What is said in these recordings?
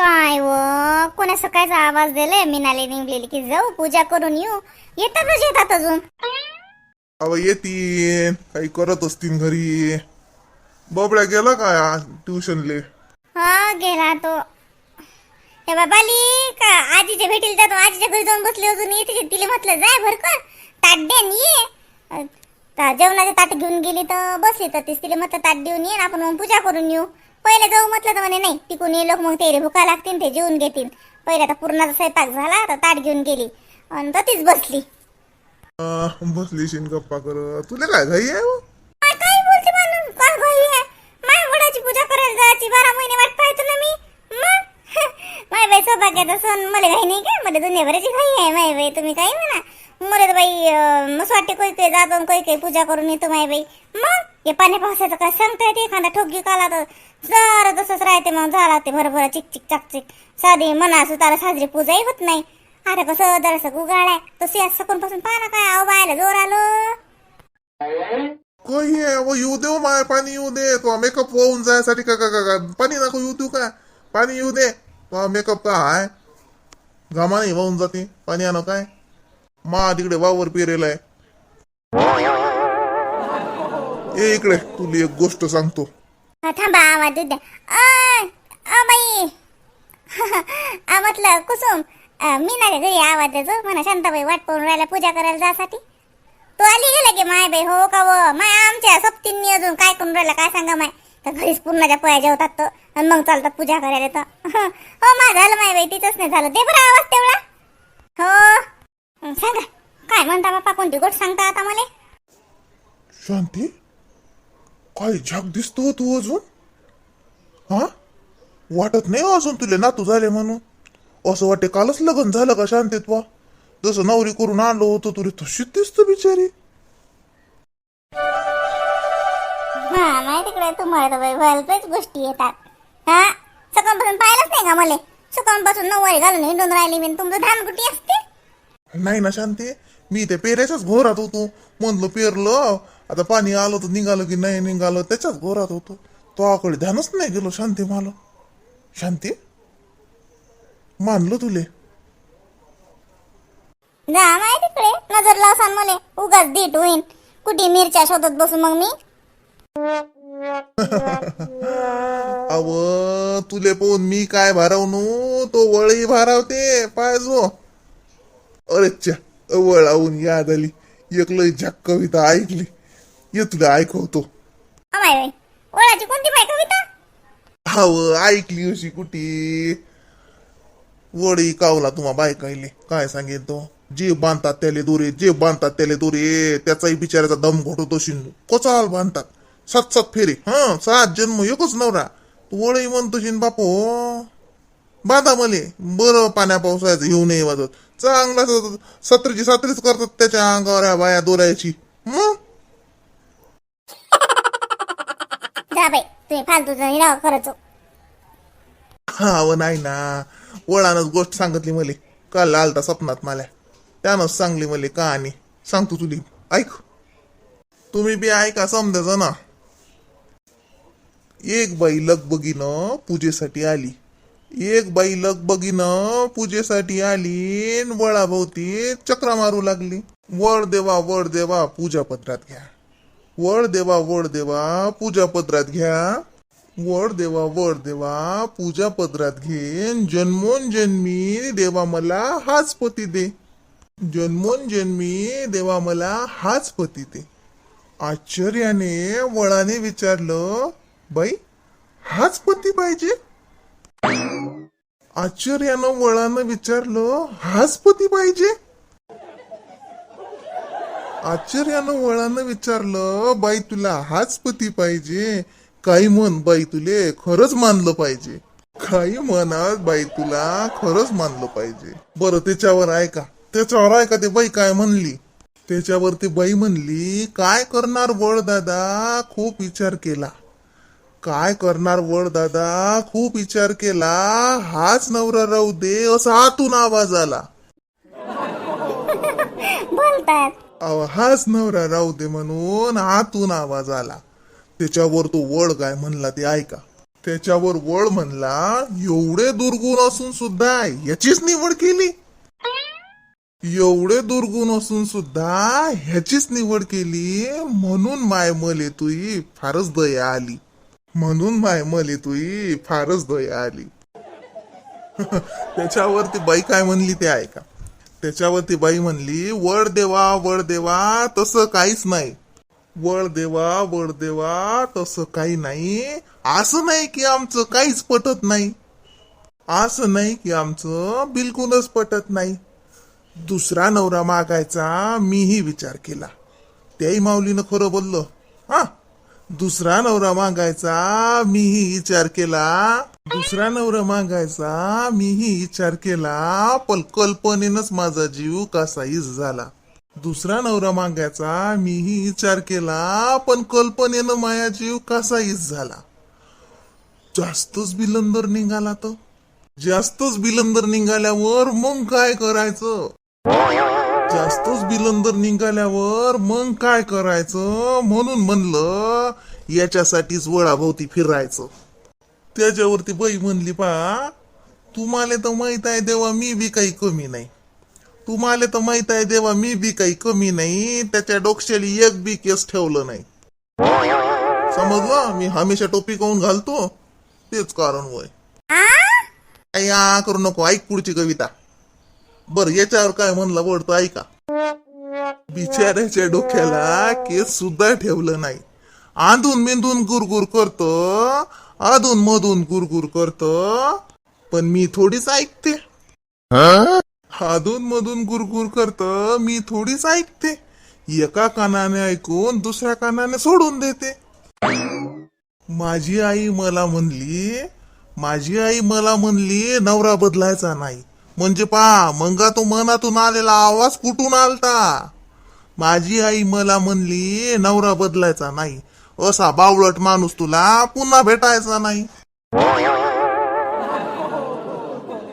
काय व? कोणा सकाळचा आवाज दिलाय? मीनाले निघलेली की जाऊ पूजा करून येऊ. येतातच येतात अजून. अव येतील काही करत असतील घरी. बबड्या गेला काय आज ट्युशनले? हा गेला तो. हे बाबाली का आजीच्या भेटीला जातो. आजीच्या घरी जाऊन बसले अजून. येते तिला म्हटलं जाय भर कर. ताट देन ये. जेवणाचे ताट घेऊन गेली तर बसली तर तीच. तिला म्हटलं ताट देऊन ये आपण पूजा करून येऊ. पहिले जाऊ म्हटलं तर म्हणे नाही तिकून ये लोक मग ते भुका लागतील ते जेवून घेतील. पहिले आता पूर्णाचा स्वयंपाक झाला तर ताट घेऊन गेली. आणि तर तीच बसली. बसली शिन गप्पा कर तुला काय घाई आहे हो? काय काय बोलते माणूस? काय घाई आहे? माय वडाची पूजा करायला जायची बारा महिने वाट पाहतो ना मी. मग? माय बाई सौभाग्याचा सण मला घाई नाही का? मला दुनियाभराची घाई आहे माय बाई तुम्ही काही म्हणा? मला तर बाई असं मस्त वाटते काही काही जातो आणि काही पूजा करून येतो माय बाई. मग हे पाणी पावसाचं काय सांगता येते एखादा ठोकी काला तर जरा तसंच राहते मग झाला ते भरभर चिक चिक चाक चिक. साधी मना सुतारा साजरी पूजाही होत नाही. आता कसं जरासं गुगाळ आहे तशी आज सकाळपासून पाहा ना काय आव बायला जोर आलो. काही आहे? अहो, येऊ देऊ माय पाणी येऊ दे. तो मेकअप होऊन जायसाठी का का का का? पाणी नको येऊ देऊ का? पाणी येऊ दे. तो मेकअप का आहे घामाने वाहून जाते. पाणी आणू काय? मा तिकडे वावर पेरेल आहे ये इकडे तुला एक गोष्ट सांगतो. हा, थांबा आवाज देऊ द्या. अ, अ बाई. आ म्हटलं कुसुम मी नाही घरी आवाज देतो म्हणा शांताबाई वाट पाहून राहिला पूजा करायला जासाठी. तू आली गेला की माय बाई? हो का व? माय आमच्या सप्तींनी अजून काय करून राहिला काय सांगा माय? तर घरीच पूर्णाच्या पोया जेवतात तर आणि मग चालतात पूजा करायला तर. हो मा झालं माय बाई तिथंच नाही झालं. दे बरं आवाज तेवढा. हो. सांगा काय म्हणता बाप्पा कोणती गोष्ट सांगता आता मला? शांती? काय झाक दिसतो तू अजून? हा? वाटत नाही अजून तुले नातू झाले म्हणून. असं वाटते कालच लग्न झालं का शांतीत वा जसं नवरी करून आणलो होतो तुला तशीच दिसत बिचारी. हा नाही तिकडे तुम्हाला तर भलतेच गोष्टी येतात. हा? सकाळपासून पाहिलंच नाही का मला? सकाळपासून नऊवारी घालून हिंडून राहिली मी तुमचं धान कुठे असते. नाही ना शांती? मी ते पेऱ्याच्याच घोरात होतो. म्हणलं पेरलं आता पाणी आलं तर निघालं की नाही निघालं त्याच्याच घोरात होतो. तो आकडे ध्यानच नाही गेलो शांती मला. शांती? मानलं तुले? जा माय तिकडे नजर लावसान मले. उगाच दीट होईन. कुठे मिरच्या शोधत बसू मग मी? अव तुले पाहून मी काय भारावनू? तो वळही भारावते पायजो अरे च्या वळावून याद आली एक लय झक कविता ऐकली. ये तुला ऐकवतो. ओळाची कोणती बाई कविता? अव ऐकली अशी कुठी? वडी कावला तुम्हा बायकाईले काय सांगेल तो? जे बांधतात त्याले दोरे जे बांधतात त्याले दोरे त्याचाही बिचाराचा दम घोटतो शिंदू. कोचाल बांधतात. सात सात फेरे. हा सात जन्म एकच नवरा. तू वळी म्हणतो शिन बापो बांधा मले. बरं पाण्या पावसाळ्याचं येऊ नये वाजत. चांगला सत्रीची सत्रीच करतात त्याच्या अंगावर ह्या बाया दोऱ्याची. मग जा बाई तुम्ही फालतूचा हिराव करत हो. व नाही ना. वळानच गोष्ट सांगितली मले. काल आलता सपनात मला? त्यानंच सांगली मले कहाणी. सांगतो तुली. ऐक. तुम्ही बी ऐका समजायचं ना. एक बाई लगबगीनं पूजेसाठी आली. एक बाई लगबगीनं पूजेसाठी आली न वळाभोवती चक्रा मारू लागली. वळ देवा वळ देवा पूजा पत्रात घ्या. वळ देवा वळ देवा पूजा पत्रात घ्या. वळ देवा वळ देवा पूजा पत्रात घेन जन्मोन जन्मी देवा मला हाच पती दे. जन्मोन जन्मी देवा मला हाच पती दे. आश्चर्याने वळाने विचारलं बाई हाच पती पाहिजे? आश्चर्यानं वळानं विचारलं हाच पती पाहिजे? आश्चर्यानं वळानं विचारलं बाई तुला हाच पती पाहिजे? काही म्हण बाई तुले खरंच मानलं पाहिजे. काही म्हणत बाई तुला खरंच मानलं पाहिजे. बरं त्याच्यावर ऐका त्याच्यावर ऐका ते बाई काय म्हणली? त्याच्यावर ती बाई म्हणली काय करणार वळ दादा खूप विचार केला. काय करणार वळ दादा? खूप विचार केला. हाच नवरा राहू दे असा आतून आवाज आला. बोलतात. अहो, हाच नवरा राहू दे म्हणून आतून आवाज आला. त्याच्यावर तो वड काय म्हणला ते ऐका. त्याच्यावर वळ म्हणला एवढे दुर्गुण असून सुद्धा याचीच निवड केली. एवढे दुर्गुण असून सुद्धा ह्याचीच निवड केली म्हणून माय मले तुई फारच दया आली. म्हणून माय मले तुई फारच दया आली त्याच्यावरती बाई काय म्हणली ते ऐका. त्याच्यावरती बाई म्हणली वड देवा वड देवा तसं काहीच नाही. वळ देवा वळ देवा तसं काही नाही. असं नाही की आमचं काहीच पटत नाही. असं नाही की आमचं बिलकुलच पटत नाही. दुसरा नवरा मागायचा मीही विचार केला. त्याही माऊलीनं खरं बोललं हा दुसरा नवरा मागायचा मीही विचार केला. दुसरा नवरा मागायचा मीही विचार केला. पण कल्पनेनच माझा जीव कसाहीच झाला. दुसरा नवरा मागायचा मीही विचार केला. पण कल्पनेनं माया जीव कसाहीच झाला. जास्तच बिलंदर निघाला तो. जास्तच बिलंदर निघाल्यावर मग काय करायचं? जास्तच बिलंदर निघाल्यावर मग काय करायचं म्हणून म्हणलं याच्यासाठीच वळाभोवती फिरायचं. त्याच्यावरती बाई म्हणली पा तुम्हाला तर माहीत आहे देवा मी बी काही कमी नाही. तुम्हाला तर माहीत आहे देवा मी बी काही कमी नाही. त्याच्या डोक्याली एक बी केस ठेवलं नाही. समजलं? मी हमेशा टोपी काऊन घालतो? तेच कारण वय. करू नको ऐक पुढची कविता. बर याच्यावर काय म्हणलं वडतो ऐका. बिचाऱ्याच्या डोक्याला केस सुद्धा ठेवलं नाही. आंधून मेंदून गुरगुर करतो अधून मधून गुरगुर करतो पण मी थोडीच ऐकते. अधून मधून गुरगुर करत मी थोडीच ऐकते. एका कानाने ऐकून दुसऱ्या कानाने सोडून देते. माझी आई मला म्हणली माझी आई मला म्हणली नवरा बदलायचा नाही. म्हणजे पहा मंगा तो मनातून आलेला आवाज कुठून आलता? माझी आई मला म्हणली नवरा बदलायचा नाही. असा बावळट माणूस तुला पुन्हा भेटायचा नाही.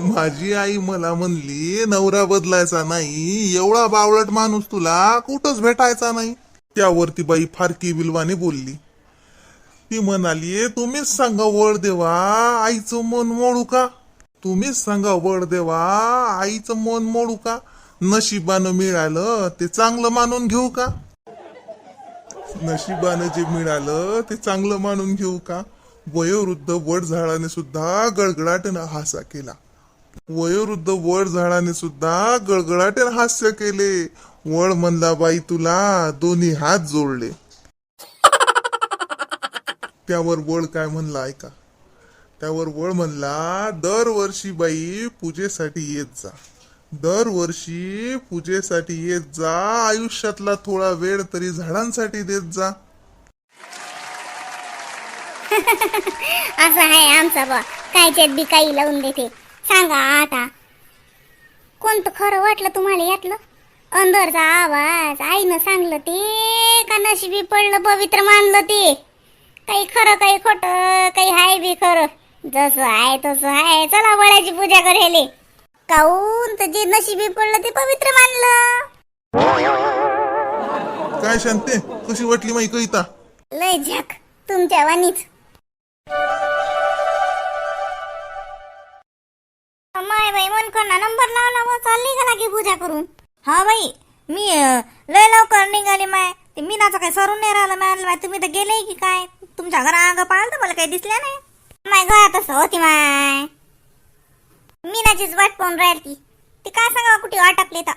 माझी आई मला म्हणली नवरा बदलायचा नाही. एवढा बावळट माणूस तुला कुठंच भेटायचा नाही. त्यावरती बाई फारकी बिलवाने बोलली. ती म्हणाली तुम्हीच सांगा वळ देवा आईचं मन मोडू का? तुम्हीच सांगा वळ देवा आईचं मन मोडू का? नशिबानं मिळालं ते चांगलं मानून घेऊ का? नशिबानं जे मिळालं ते चांगलं मानून घेऊ का? वयोवृद्ध वड झाडाने सुद्धा गडगडाटनं हासा केला. वयोवृद्ध वड झाडाने सुद्धा गडगडाटेन हास्य केले. वड म्हणला बाई तुला दोन्ही हात जोडले. त्यावर वळ काय म्हणला ऐका त्यावर वळ म्हणला दरवर्षी बाई पूजेसाठी येत जा. दरवर्षी पूजेसाठी येत जा. आयुष्यातला थोडा वेळ तरी झाडांसाठी देत जा. असं आहे आमचा बा कायच्यात बी काही लावून देते. सांगा आता. कोणतं खरं वाटलं तुम्हाला यातलं? अंदरचा आवाज आईनं सांगलं ते का नशिबी पडलं पवित्र मानलं ते? काही खरं काही खोटं काही हाय बी खरं. जसं आहे तसं आहे. चला वडाची पूजा करेले. काऊन? तर जे नशिबी पडलं ते पवित्र मानलं. काय शांते? कशी वाटली माही कविता? लय झक. तुमच्या वाणीच. माय बाई मन करणा नंबर लावला व चालली का लागे पूजा करून? हा बाई मी लय लवकर निघाली माय. ते मीनाचं काय सरून नाही राहिलं माय. तुम्ही तर गेले की काय? तुमच्या घरा अंग तर मला काही दिसल्या नाही. माय घरातच होती माय. मीनाचीच वाट पाहून राहिली ती. काय सांगा कुठे अटकली तर?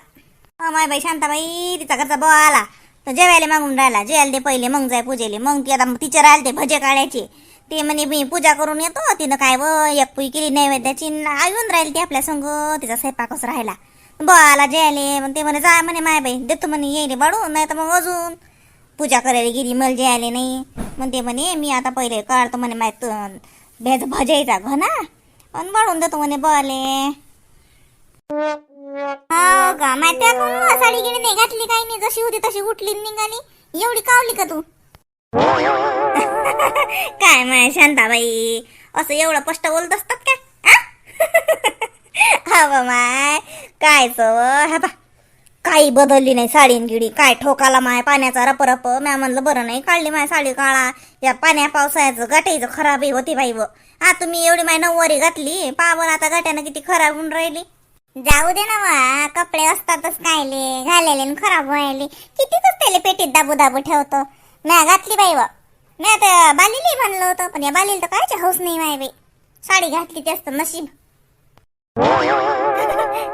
माय बाई शांताबाई तिचा घरचा बो आला. तर जेवायला मागून राहिला. जेवायला ते पहिले मग जाय पूजेले. मग ती आता तिचे आले ते भजे काढायचे. ते म्हणे मी पूजा करून येतो. तिनं काय व एक पुई केली नैवेद्याची येऊन राहिली ती आपल्या संग. तिचा स्वयंपाकच राहिला. बो आला जेवायले. मग ते म्हणे जा म्हणे माय बाई. देतो म्हणे येईल बाळू. नाही तर मग अजून पूजा करायला गेली. मला जेवायला नाही. मग ते म्हणे मी आता पहिले काढतो. म्हणे माय भेज भजायचा घना पण बाळून देतो म्हणे बले हो का माय त्या साडी गिडी नाही घातली काही नाही जशी होती तशी उठली निघाली एवढी कावली का तू काय माय शांताबाई असं एवढं स्पष्ट बोलत असतात का हा माय काय सव हा बा काही बदलली नाही साडीन गिडी. काय ठोकाला माय पाण्याचा रपरप. म्या म्हणलं बरं नाही काढली माय साडी काळा. या पाण्या पावसाळ्याचं गाठीचं खराबही होती बाई व. हा तुम्ही एवढी माय नऊवारी घातली. पा आता गाठ्यानं किती खराब होऊन राहिली. जाऊ दे ना वा. कपडे असतातच कायले. घालेले न खराब व्हायले. किती त्याला पेटीत दाबू दाबू ठेवतो. म्या घातली बाई व. म्या तर बालीली म्हणलं होतं. पण या बालीला तर कायच हौस नाही माय बाई. साडी घातली ते असतं नशीब.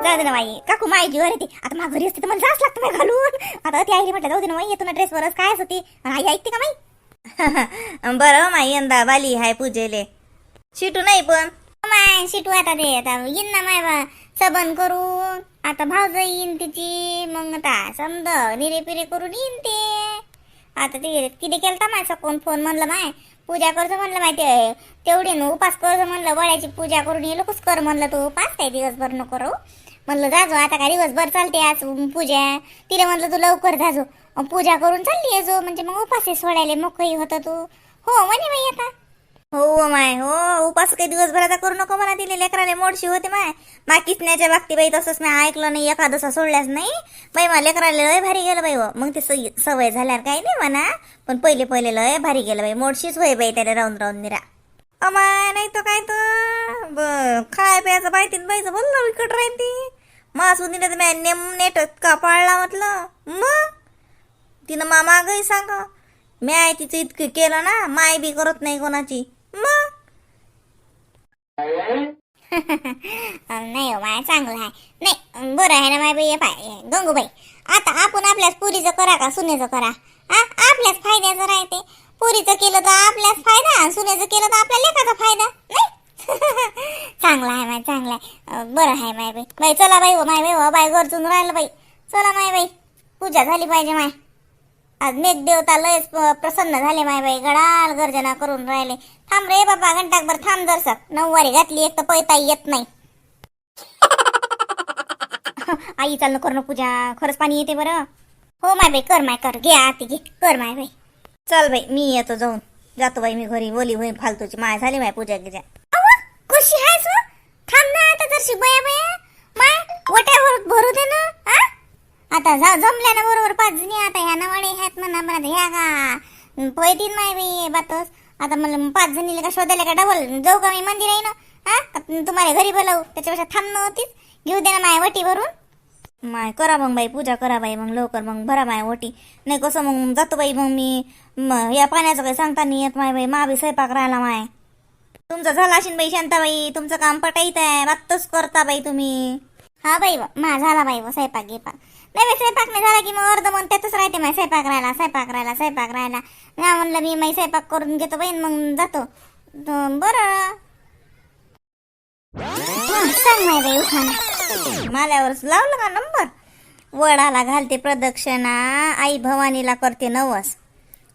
जाऊ दे ना काकू माय जीवर येते आता मा घरी असते तर मला जास लागतं बाई घालून. आता ती आईली म्हटलं जाऊ दे ना बाई येतो ना ड्रेसवरच. काय होती आई ऐकते का माई बरं हो माई यंदा बाली हाय पूजेले. शिटू नाही पण. हो माय शिटू आता ते आता येईन ना माय बा. सबन करून. आता भाऊज येईन तिची. मग आता समज निरे पिरे करून येईन ते. आता ते किती केलता माझा कोण फोन म्हणलं माय पूजा करतो म्हणलं माहिती आहे तेवढी ना उपास करतो म्हणलं वड्याची पूजा करून हे लोकच कर म्हणलं तू. उपास काय दिवसभर नको करू म्हणलं जाजो आता काय दिवसभर चालते आज पूजा. तिला म्हणलं तू लवकर जाजो पूजा करून चालली येजो म्हणजे मग उपास सोडायला मोकळी होतं तू. हो म्हणे बाई आता. हो माय हो. उपास काही दिवसभराचा करू नको म्हणा दिले लेकराले मोडशी होते माय. मा किसण्याच्या बाबती बाई तसंच मी ऐकलं नाही एखादसा सोडल्याच नाही. बाई मा लेकराला लय भारी गेलं बाई हो. मग ते सवय झाल्यावर काही नाही म्हणा. पण पहिले पहिले लय भारी गेलं बाई. मोडशीच होय बाई त्याला राहून राहून निरा. अमाय नाही तर काय तर? ब- खाय प्यायचं बायतीन बाईचं बोललं विकट राहते. मासू दिलं तर मी नेम नेट का पाळला म्हटलं. मग तिनं मा मागही सांग. मी आहे तिचं इतकं केलं ना माय बी करत नाही कोणाची. नाही हो माय चांगलं आहे. नाही बरं आहे ना माय बाई हे पाय गंगूबाई. आता आपण आपल्याच पुरीचं करा का सुनेचं करा? हा? आपल्याच फायद्याचं राहते. पुरीचं केलं तर आपल्याच फायदा आणि सुनेचं केलं तर आपल्या लेखाचा फायदा नाही? चांगला आहे माय चांगला आहे. बरं आहे माय बाई. बाई चला बाई हो, माय बाई हो बाई गरजून राहिलं बाई. चला माय बाई. पूजा झाली पाहिजे माय. आज मेघ देवता लयच प्रसन्न झाले माय बाई गडाल गर्जना करून राहिले. थांब रे बाबा घंटाकभर थांब जरसक नऊवारी घातली एक तर पैता येत नाही. आई चालणं ना पूजा खरंच पाणी येते बरं. हो माय बाई कर माय कर. घे आती घे. कर माय बाई. चल बाई मी येतो जाऊन. जातो बाई मी घरी बोली होईन फालतूची. माय झाली माय पूजा गिजा अव, कशी आहेस व? थांब ना आता जरशी बया बया माय वट्यावर भरू दे ना आ? आता जा जमल्या ना बरोबर पाच जणी आता ह्या नवाडे ह्यात म्हणा म्हणा ह्या का? पोयतीन माय बाई बातच आता मला पाच जणीला का शोधायला का डबल जाऊ का मी मंदिर आहे ना? हा? तुम्हाला घरी बोलावू? त्याच्यापेक्षा थांब नव्हतीच घेऊ दे ना माय वटी भरून. माय करा मग बाई पूजा करा बाई मग लवकर मग भरा माय ओटी नाही कसं मग जातो बाई मग मी. या पाण्याचं काही सांगता नाही येत माय बाई मा बी स्वयंपाक राहिला माय. तुमचं झालं असेल बाई शांताबाई तुमचं काम पटाईत आहे बातच करता बाई तुम्ही. हा बाई मा झाला बाई स्वयंपाक गेपाक नाही स्वयंपाक नाही झाला की मग अर्ध मन त्यातच राहते माय स्वयंपाक राहिला स्वयंपाक राहिला स्वयंपाक राहिला. ना म्हणलं मी माई स्वयंपाक करून घेतो बाई मग जातो. बरं. सांग माय बाई माल्यावर लावलं का नंबर? वडाला घालते प्रदक्षिणा आई भवानीला करते नवस.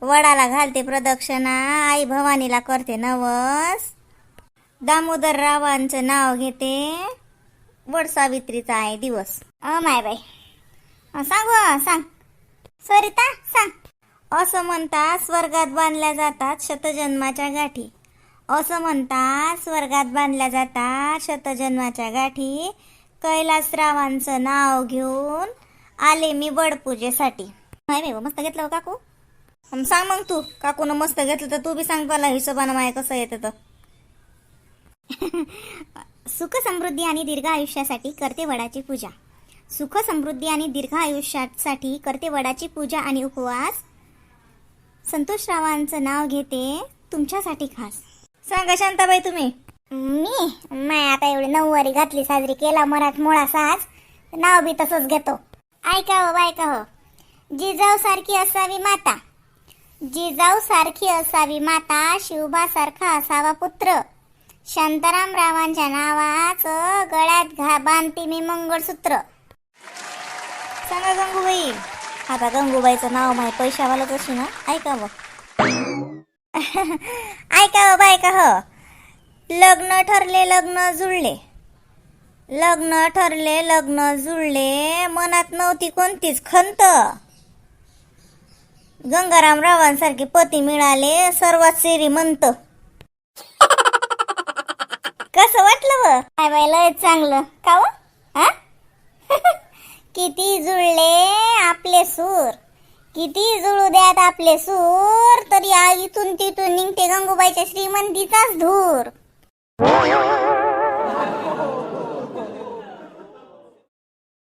वडाला घालते प्रदक्षिणा आई भवानीला करते नवस. दामोदर रावांचं नाव घेते. वड सावित्रीचा आहे दिवस. अ माय बाई. सांग व, सांग. सरिता सांग. असं म्हणतात स्वर्गात बांधल्या जातात शतजन्माच्या गाठी. असं म्हणतात स्वर्गात बांधल्या जातात शतजन्माच्या गाठी. कैलासरावांचं नाव घेऊन आले मी वडपूजेसाठी. नाही बाई मस्त घेतलं हो काकू. सांग मग तू काकून मस्त घेतलं तर तू बी सांग मला हिशोबानं माय कसं येतं तर. सुख समृद्धी आणि दीर्घ आयुष्यासाठी करते वडाची पूजा. सुख समृद्धी आणि दीर्घ आयुष्यासाठी करते वडाची पूजा आणि उपवास. संतोष रावांचं नाव घेते तुमच्यासाठी खास. सांगा शांताबाई तुम्ही. मी? माय आता एवढी नऊवारी घातली साजरी केला मराठमोळा साज. नाव बी तसंच घेतो. ऐका हो बायका हो. जिजाऊ सारखी असावी माता. जिजाऊ सारखी असावी माता शिवबा सारखा असावा पुत्र. शांताराम रावांच्या नावाचं गळ्यात घा बांधते मी मंगळसूत्र. सांगा गंगूबाई. आता गंगूबाईचं नाव माय पैशावालाच तशी ना. ऐका ऐकावं ऐका हो बायका हो. लग्न ठरले लग्न जुळले. लग्न ठरले लग्न जुळले. मनात नव्हती कोणतीच खंत. गंगाराम रावांसारखे पती मिळाले सर्वात श्रीमंत. कसं वाटलं व काय बाय लय चांगलं. का हो? हा? किती जुळले आपले सूर. किती जुळू द्यात आपले सूर तरी इथून तिथून निघते गंगूबाईच्या श्रीमंतीचाच धूर.